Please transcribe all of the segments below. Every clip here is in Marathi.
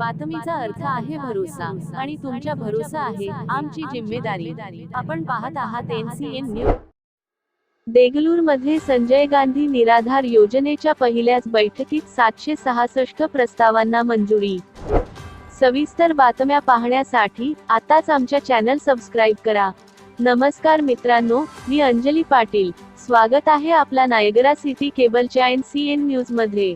बातमीचा अर्थ आहे भरोसा आणि तुमच्या भरोसा आहे आमची जिम्मेदारी. आपण पाहत आहात एनसीएन न्यूज. देगलूरमध्ये संजय गांधी निराधार योजनेच्या पहिल्याच बैठकीत सातशे सहासष्ट प्रस्तावांना मंजुरी. सविस्तर बातम्या पाहण्यासाठी आताच आमच्या चॅनल सबस्क्राईब करा. नमस्कार मित्रांनो मी अंजली पाटील. स्वागत आहे आपला नायगरा सिटी केबलच्या एन सी एन न्यूजमध्ये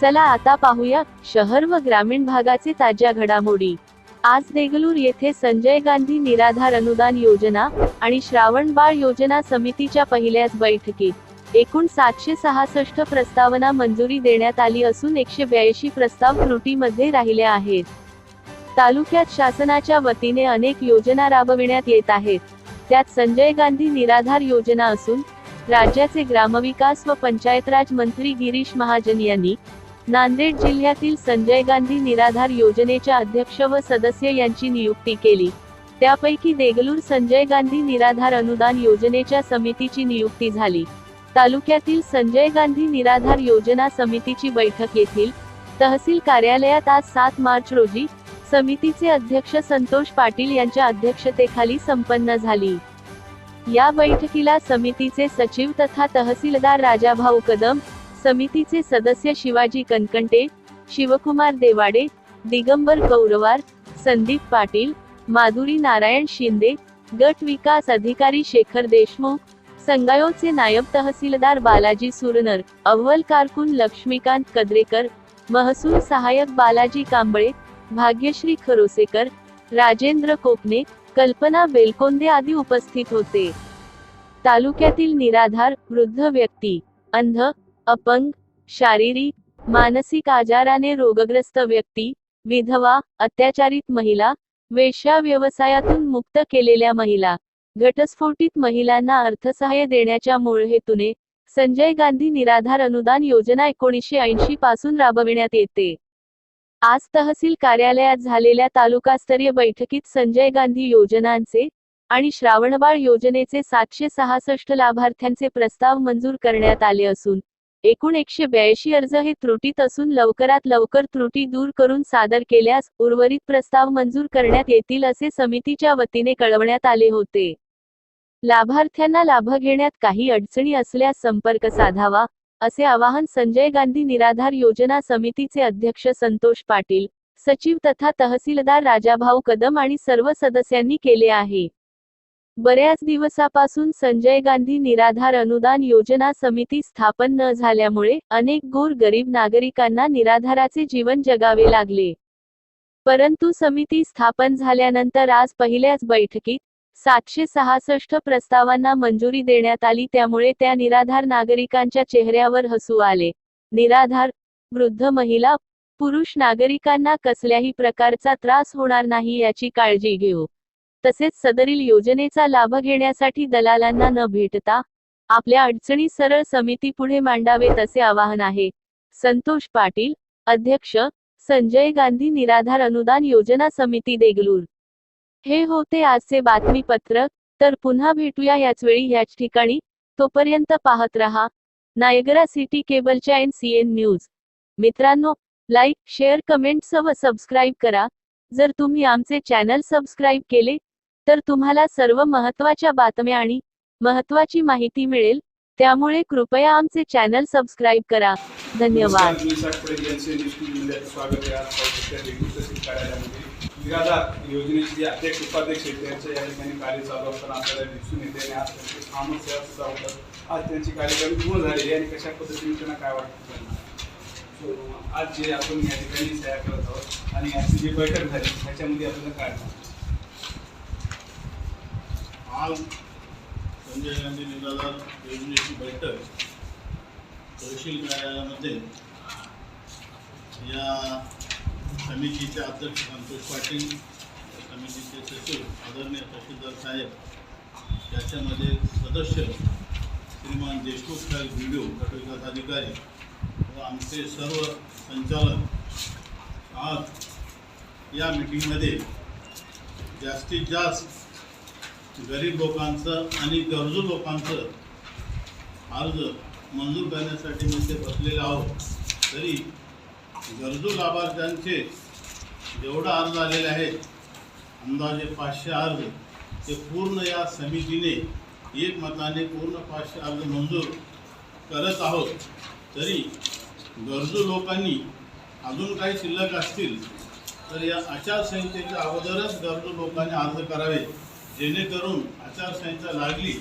चला आता पाहूया शहर व ग्रामीण भागाचे ताज्या घडामोडी. आज देगलूर येथे संजय गांधी निराधार अनुदान योजना आणि श्रावणबाळ योजना समितीच्या पहिल्याच बैठकीत एकूण सातशे सहासष्ट प्रस्तावना मंजुरी देण्यात आली असून एकशे ब्याऐंशी प्रस्ताव त्रुटीमध्ये राहिले आहेत. तालुक्यात शासनाच्या वतीने अनेक योजना राबविण्यात येत आहेत. त्यात संजय गांधी निराधार योजना असून राज्याचे ग्रामविकास व पंचायत राज मंत्री गिरीश महाजन यांनी नांदेड जिल्ह्यातील संजय गांधी निराधार योजनेच्या अध्यक्ष व सदस्य यांची नियुक्ती केली. त्यापैकी देगलूर संजय गांधी निराधार अनुदान योजनेच्या समितीची नियुक्ती झाली. तालुक्यातील संजय गांधी निराधार योजना समितीची बैठक येथील तहसील कार्यालयात आज सात मार्च रोजी समितीचे अध्यक्ष संतोष पाटील यांच्या अध्यक्षतेखाली संपन्न झाली. या बैठकीला समितीचे सचिव तथा तहसीलदार राजाभाऊ कदम समितीचे सदस्य शिवाजी कनकंटे शिवकुमार देवाडे दिगंबर कौरवार संदीप पाटील माधुरी नारायण शिंदे गट विकास अधिकारी शेखर देशमुख संगायोचे नायब तहसीलदार बालाजी सुरनर अव्वल कारकून लक्ष्मीकांत कद्रेकर महसूल सहाय्यक बालाजी कांबळे भाग्यश्री खरोसेकर राजेंद्र कोकणे कल्पना बेलकोंदे आदी उपस्थित होते. तालुक्यातील निराधार वृद्ध व्यक्ती अंध अपंग शारीरिक मानसिक आजाराने रोगग्रस्त व्यक्ती विधवा अत्याचारित महिला वेश्या व्यवसायातून मुक्त केलेल्या महिला घटस्फोटित महिलांना अर्थसहाय्य देण्याच्या मूळ हेतूने संजय गांधी निराधार अनुदान योजना एकोणीसशे ऐंशी पासून राबविण्यात येते. आज तहसील कार्यालयात झालेल्या तालुकास्तरीय बैठकीत संजय गांधी योजनांचे आणि श्रावणबाळ योजनेचे सातशे सहासष्ट लाभार्थ्यांचे प्रस्ताव मंजूर करण्यात आले असून एकूण एकशे ब्याऐंशी अर्ज हे त्रुटीत असून लवकरात लवकर त्रुटी दूर करून सादर केल्यास उर्वरित प्रस्ताव मंजूर करण्यात येतील असे समितीच्या वतीने कळवण्यात आले होते. लाभार्थ्यांना लाभ घेण्यात काही अडचणी असल्यास संपर्क साधावा असे आवाहन संजय गांधी निराधार योजना समितीचे अध्यक्ष संतोष पाटील सचिव तथा तहसीलदार राजाभाऊ कदम आणि सर्व सदस्यांनी केले आहे. बऱ्याच दिवसापासून संजय गांधी निराधार अनुदान योजना समिती स्थापन न झाल्यामुळे अनेक गोर गरीब नागरिकांना निराधाराचे जीवन जगावे लागले. परंतु समिती स्थापन झाल्यानंतर आज पहिल्याच बैठकीत सातशे सहासष्ट प्रस्तावांना मंजुरी देण्यात आली त्यामुळे त्या निराधार नागरिकांच्या चेहऱ्यावर हसू आले. निराधार वृद्ध महिला पुरुष नागरिकांना कसल्याही प्रकारचा त्रास होणार नाही याची काळजी घेऊ. तसेच सदरील योजनेचा लाभ घेण्यासाठी दलालांना न भेटता आपल्या अडचणी सरळ समिती पुढे मांडावेत असे आवाहन आहे. संतोष पाटील अध्यक्ष संजय गांधी निराधार अनुदान योजना समिती देगलूर. हे होते आजचे बातमीपत्र तर पुन्हा भेटूया याच वेळी याच ठिकाणी. तोपर्यंत पाहत रहा. नायगरा सिटी केबलच्या एन सी एन न्यूज. मित्रांनो लाईक शेअर कमेंट्स व सबस्क्राईब करा. जर तुम्ही आमचे चॅनल सबस्क्राईब केले तर तुम्हाला सर्व महत्त्वाच्या बातम्या आणि महत्त्वाची माहिती मिळेल. त्यामुळे कृपया आमचे चॅनल सबस्क्राईब करा. धन्यवाद. निराधार योजनेचे जे अध्यक्ष उपाध्यक्ष आहेत त्यांच्या या ठिकाणी कार्य चालू असताना आपल्याला दिसून येते आणि आज त्यांचे सामर्थ्य सुद्धा होतं आज त्यांची कार्यक्रम पूर्ण झालेली आणि कशा पद्धतीने त्यांना काय वाटतं आज जे आपण या ठिकाणी तयार करत आहोत आणि आजची जी बैठक झाली त्याच्यामध्ये आपल्याला काय वाटतं? आज संजय गांधी निराधार योजनेची बैठक तहसील कार्यालयामध्ये. या समितीचे अध्यक्ष संतोष पाटील समितीचे सचिव आदरणीय तहसीलदार साहेब याच्यामध्ये सदस्य श्रीमान देशमुख साहेब व्हिडिओ गटविकास अधिकारी व आमचे सर्व संचालक आज या मिटिंगमध्ये जास्तीत जास्त गरीब लोकांचं आणि गरजू लोकांचं अर्ज मंजूर करण्यासाठी मी ते बसलेलो आहोत. तरी गरजू लाभार्थ्यांचे जेवढा अर्ज आलेले आहेत अंदाजे पाचशे अर्ज ते पूर्ण या समितीने एकमताने पूर्ण पाचशे अर्ज मंजूर करत आहोत. तरी गरजू लोकांनी अजून काही शिल्लक असतील तर या आचारसंहितेच्या अगोदरच गरजू लोकांनी अर्ज करावे जेणेकरून आचारसंहिता लागली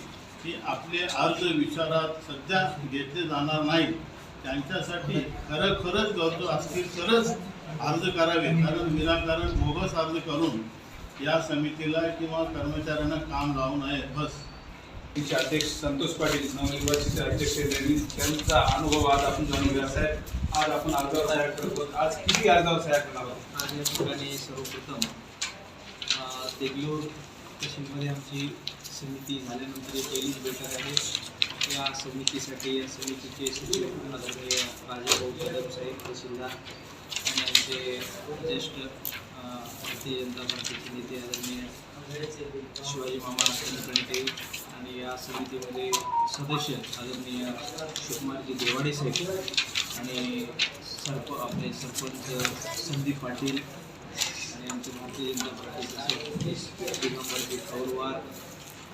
की आपले अर्ज विचारात सध्या घेतले जाणार नाहीत. त्यांच्यासाठी खरं खरंच गरजू असतील तरच अर्ज करावे. कारण निराकरण बोगस अर्ज करून या समितीला किंवा कर्मचाऱ्यांना काम लावू नये. बस. तिचे अध्यक्ष संतोष पाटील नवनिर्वाचित अध्यक्ष त्यांनी त्यांचा अनुभव आज आपण जाणून घ्या साहेब. आज आपण अर्जावर सह्या करतो आज किती अर्जावर सह्या करणार आहोत? आज या ठिकाणी सर्वप्रथम अ, देगलूर तहसीलमध्ये आमची समिती झाल्यानंतर एक पहिलीच बैठक आहे. या समितीसाठी या समितीचे सचिव आदरणीय राजाभाऊ कदम साहेब तहसीलदार आणि आमचे ज्येष्ठ भारतीय जनता पार्टीचे नेते आदरणीय शिवाजी मामा कणते आणि या समितीमध्ये सदस्य आदरणीय शिवकुमारजी देवाडे साहेब आणि सरप आपले सरपंच संदीप पाटील आणि भारतीय जनता पार्टीचे दिगंबरजी कौरवार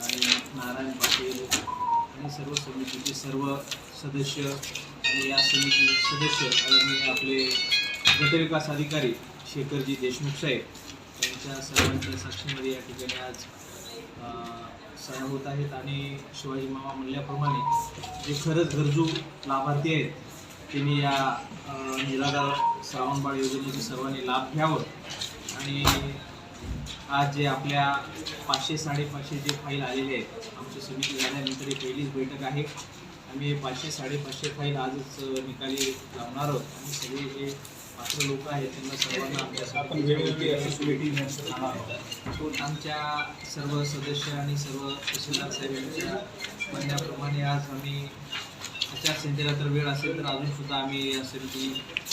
आणि नारायण पाटील आणि सर्व समितीचे सर्व सदस्य आणि या समिती सदस्य आणि आपले गटविकास अधिकारी शेखरजी देशमुख साहेब त्यांच्या सर्वांच्या साक्षीमध्ये या ठिकाणी आज सण होत आहेत. आणि शिवाजी मामा म्हणल्याप्रमाणे जे खरंच गरजू लाभार्थी आहेत त्यांनी या निराधार श्रावणबाळ योजनेचे सर्वांनी लाभ घ्यावं. आणि आज जे आपल्या पाचशे साडेपाचशे जे फाईल आलेले आहेत आमची समिती झाल्यानंतर ही पहिलीच बैठक आहे. आम्ही पाचशे साडेपाचशे फाईल आजच निकाली लावणार आहोत. आणि सगळे जे पात्र लोक आहेत त्यांना सर्वांना आमच्या आमच्या सर्व सदस्य आणि सर्व तहसीलदार साहेब यांच्या म्हणण्याप्रमाणे आज आम्ही आचारसंहितेला तर वेळ असेल तर अजून सुद्धा आम्ही या समिती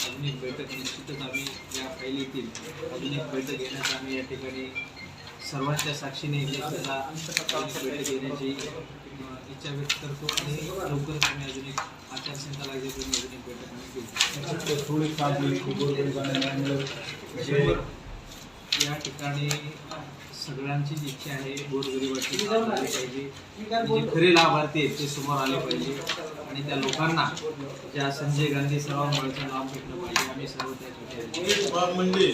अजून एक बैठक निश्चितच आम्ही या फाईल येतील. अजून एक बैठक घेण्याचा आम्ही या ठिकाणी सर्वांच्या साक्षीने सुद्धा बैठक घेण्याची इच्छा व्यक्त करतो आणि लवकरच आम्ही अजून एक आचारसंहिता लागली तर अजून एक बैठक आम्ही घेऊ. या ठिकाणी सगळ्यांचीच इच्छा आहे गोरगरिबाची पाहिजे. जे खरे लाभार्थी आहेत ते समोर आले पाहिजे. आणि त्या लोकांना ज्या संजय गांधी सर्वांमुळेचा लाभ भेटला पाहिजे आम्ही सर्व त्या एक बाब म्हणजे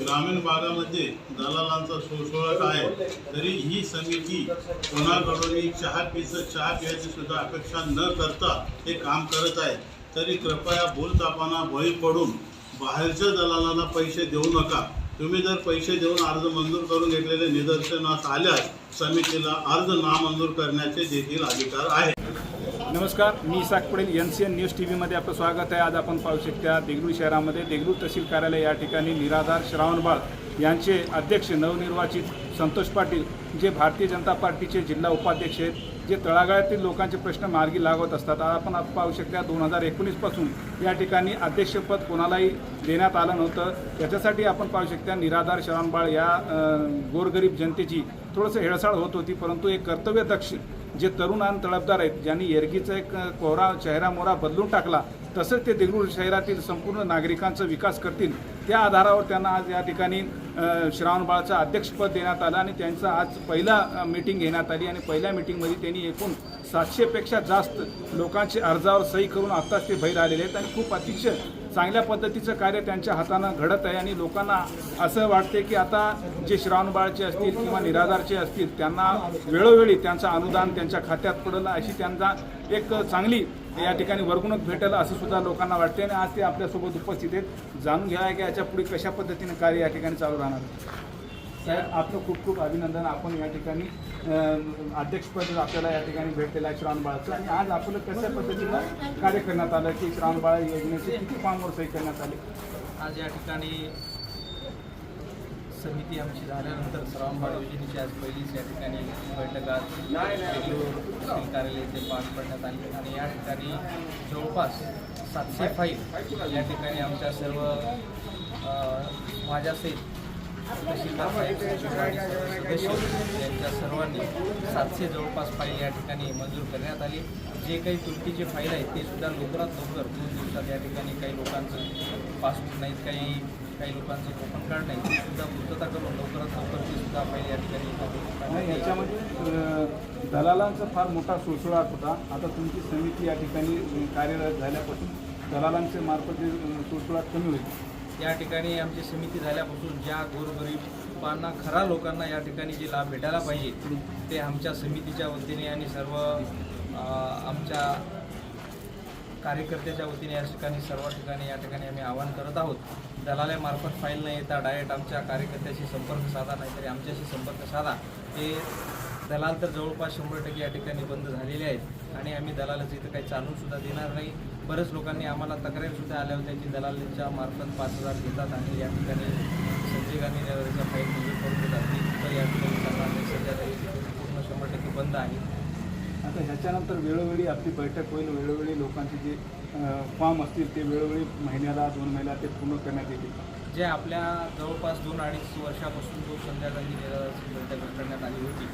ग्रामीण भागामध्ये दलालांचा सुळसुळाट आहे तरी ही समिती कोणाकडून चहा पिचं चहा प्यायची सुद्धा अपेक्षा न करता हे काम करत आहे. तरी कृपया भूलतापांना बळी पडून बाहेरच्या दलालांना पैसे देऊ नका. तुम्ही जर पैसे देऊन अर्ज मंजूर करून घेतलेले निदर्शनास आल्यास समितीला अर्ज नामंजूर करण्याचे देखील अधिकार आहे. नमस्कार मी Isak Patel N C N news T व्हीमध्ये आपलं स्वागत आहे. आज आपण पाहू शकता देगलूर शहरामध्ये देगलूर तहसील कार्यालय या ठिकाणी निराधार श्रावणबाळ यांचे अध्यक्ष नवनिर्वाचित संतोष पाटील जे भारतीय जनता पार्टीचे जिल्हा उपाध्यक्ष आहेत जे तळागाळातील लोकांचे प्रश्न मार्गी लागवत असतात. आपण पाहू शकता दोन हजार एकोणीसपासून या ठिकाणी अध्यक्षपद कोणालाही देण्यात आलं नव्हतं. त्याच्यासाठी आपण पाहू शकता निराधार शरणबाळ या गोरगरीब जनतेची थोडंसं हेळसाळ होत होती परंतु एक कर्तव्यदक्ष जे तरुण आणि तळपदार आहेत ज्यांनी एरगीचा एक कोहरा चेहरा मोहरा बदलून टाकला तसंच ते देगलूर शहरातील संपूर्ण नागरिकांचा विकास करतील. त्या आधारावर त्यांना आज या ठिकाणी श्रावणबाळाचं अध्यक्षपद देण्यात आलं आणि त्यांचं आज पहिला मीटिंग घेण्यात आली आणि पहिल्या मीटिंगमध्ये त्यांनी एकूण सातशेपेक्षा जास्त लोकांचे अर्जावर सही करून आत्ताच ते बाहेर आलेले आहेत आणि खूप अतिशय चांगल्या पद्धतीचं कार्य त्यांच्या हातानं घडत आहे आणि लोकांना असं वाटते की आता जे श्रावणबाळचे असतील किंवा निराधारचे असतील त्यांना वेळोवेळी त्यांचं अनुदान त्यांच्या खात्यात पडलं अशी त्यांचा एक चांगली या ठिकाणी वर्गणूक भेटेल असं सुद्धा लोकांना वाटते. आणि आज ते आपल्यासोबत उपस्थित आहेत. जाणून घ्या की याच्यापुढे कशा पद्धतीने कार्य या ठिकाणी चालू राहणार साहेब आपलं खूप खूप अभिनंदन. आपण या ठिकाणी अध्यक्षपद आपल्याला या ठिकाणी भेटलेलं आहे श्रावणबाळाचं. आणि आज आपलं कशा पद्धतीनं कार्य करण्यात आलं की श्रावणबाळ योजनेचे किती फॉर्मवर सही करण्यात आले? आज या ठिकाणी समिती आमची झाल्यानंतर श्रावणबाळ योजनेची आज पहिलीच या ठिकाणी बैठक आज कार्यालयाचे कार्यालय पार पडण्यात आली. आणि या ठिकाणी जवळपास सातशे फाईल या ठिकाणी आमच्या सर्व माझ्यासहित तहसीलदार यांच्या सर्वांनी सातशे जवळपास फाईल या ठिकाणी मंजूर करण्यात आली. जे काही तुर्कीचे फाईल आहेत ते सुद्धा लवकरात लवकर दोन दिवसात या ठिकाणी काही लोकांचं पासबुक नाहीत काही काही लोकांचं ओपन कार्ड नाही ते सुद्धा पूर्तता करून लवकरात लवकर ते सुद्धा फाईल या ठिकाणी आणि याच्यामध्ये दलालांचा फार मोठा सुळसुळाट होता आता तुमची समिती या ठिकाणी कार्यरत झाल्यापासून दलालांचे मार्फत सुळसुळाट कमी होईल. या ठिकाणी आमची समिती झाल्यापासून ज्या गोरगरीबांना खरा लोकांना या ठिकाणी जे लाभ भेटायला पाहिजे ते आमच्या समितीच्या वतीने आणि सर्व आमच्या कार्यकर्त्याच्या वतीने या ठिकाणी सर्व ठिकाणी या ठिकाणी आम्ही आवाहन करत आहोत. दलाल्यामार्फत फाईल न येता डायरेक्ट आमच्या कार्यकर्त्याशी संपर्क साधा नाहीतरी आमच्याशी संपर्क साधा. हे दलाल तर जवळपास शंभर टक्के या ठिकाणी बंद झालेले आहेत. आणि आम्ही दलालाचं इथं काही चालू सुद्धा देणार नाही. बरेच लोकांनी आम्हाला तक्रारी सुद्धा आल्या होत्या की दलालीच्या मार्फत पाच हजार घेतात आणि या ठिकाणी संजय गांधी नगरच्या फाईल मंजूर करून देतात. ती सुद्धा या ठिकाणी चालणार नाही. सध्या तरी ती पूर्ण शंभर टक्के बंद आहे. आता ह्याच्यानंतर वेळोवेळी आपली बैठक होईल. वेळोवेळी लोकांचे जे फॉर्म असतील ते वेळोवेळी महिन्याला दोन महिन्याला ते पूर्ण करण्यात येतील. जे आपल्या जवळपास दोन अडीच वर्षापासून जो संध्या गांधी निराधाराची बैठक करण्यात आली होती.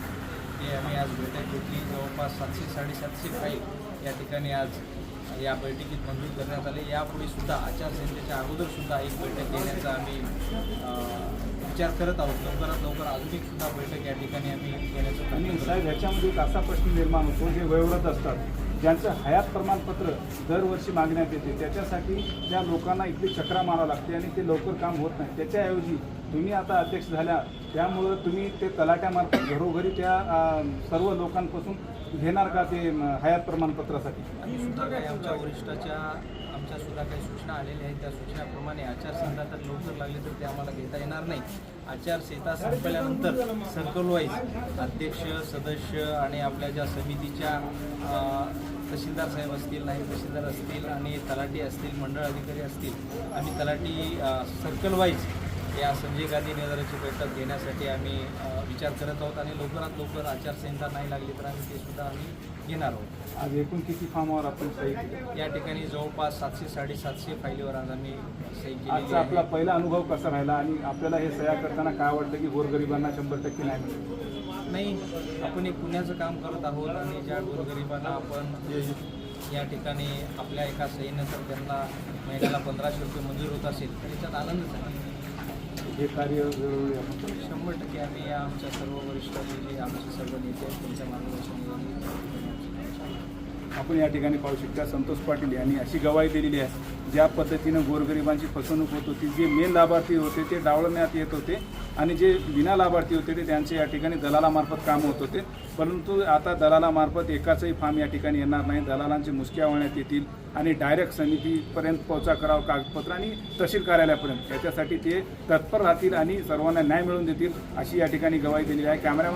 ते आम्ही आज बैठक घेतली. जवळपास सातशे साडेसातशे फाईल या ठिकाणी आज या बैठकीत मंजूर करण्यात आले. यापुढे सुद्धा आचारसंहितेच्या अगोदर सुद्धा एक बैठक घेण्याचा आम्ही विचार करत आहोत. लवकरात लवकर अजून एक सुद्धा बैठक या ठिकाणी आम्ही घेण्याचं आणि साहेब ह्याच्यामध्ये एक असा प्रश्न निर्माण होतो जे वयोवृद्ध असतात. ज्यांचं हयात प्रमाणपत्र दरवर्षी मागण्यात येते त्याच्यासाठी त्या लोकांना इथली चक्रा मारावं लागते आणि ते लवकर काम होत नाही. त्याच्याऐवजी तुम्ही आता अध्यक्ष झाल्या त्यामुळं तुम्ही ते तलाट्यामार्फत घरोघरी त्या सर्व लोकांपासून घेणार का ते हयात प्रमाणपत्रासाठी? आमच्यासुद्धा काही आमच्या सुद्धा काही सूचना आलेल्या आहेत. त्या सूचनाप्रमाणे आचारसंहिता तर लवकर लागली तर ते आम्हाला घेता येणार नाही. आचारसंहिता संपल्यानंतर सर्कल वाईज अध्यक्ष सदस्य आणि आपल्या ज्या समितीच्या तहसीलदार साहेब असतील नाही तहसीलदार असतील आणि तलाठी असतील मंडळ अधिकारी असतील आम्ही तलाठी सर्कल वाईज या संजय गांधी नेदाराची बैठक घेण्यासाठी आम्ही विचार करत आहोत आणि लवकरात लवकर आचारसंहिता नाही लागली तर आम्ही ते सुद्धा आम्ही घेणार आहोत. आज एकूण किती फॉर्मावर आपण सही केली? या ठिकाणी जवळपास सातशे साडेसातशे फाईलीवर आज आम्ही सही केलेली आजचा आपला पहिला अनुभव कसा राहिला आणि आपल्याला हे सह्या करताना काय वाटतं की गोरगरिबांना शंभर टक्के नाही मिळेल? नाही आपण एक पुण्याचं काम करत आहोत आणि ज्या गोरगरिबांना आपण या ठिकाणी आपल्या एका सहीनंतर त्यांना महिन्याला पंधराशे रुपये मंजूर होत असेल तर याच्यात आनंदच आहे. हे कार्य वेळोवेळी आपण शंभर टक्के आम्ही या आमच्या सर्व वरिष्ठ जे आमचे सर्व नेते आहेत त्यांच्या मार्गदर्शनाने आपण या ठिकाणी पाहू शकता संतोष पाटील यांनी अशी गवाही दिलेली आहे. ज्या पद्धतीनं गोरगरिबांची फसवणूक होत होती जे मेन लाभार्थी होते ते डावळण्यात येत होते आणि जे विना लाभार्थी होते ते त्यांचे या ठिकाणी दलालामार्फत काम होत होते. परंतु आता दलालामार्फत एकाचंही फार्म या ठिकाणी येणार नाही. दलालांचे मुसक्या वळण्यात येतील आणि डायरेक्ट समितीपर्यंत पोहोचा करावं कागदपत्र आणि तहसील कार्यालयापर्यंत. याच्यासाठी ते तत्पर राहतील आणि सर्वांना न्याय मिळवून देतील अशी या ठिकाणी गवाही दिलेली आहे. कॅमेरा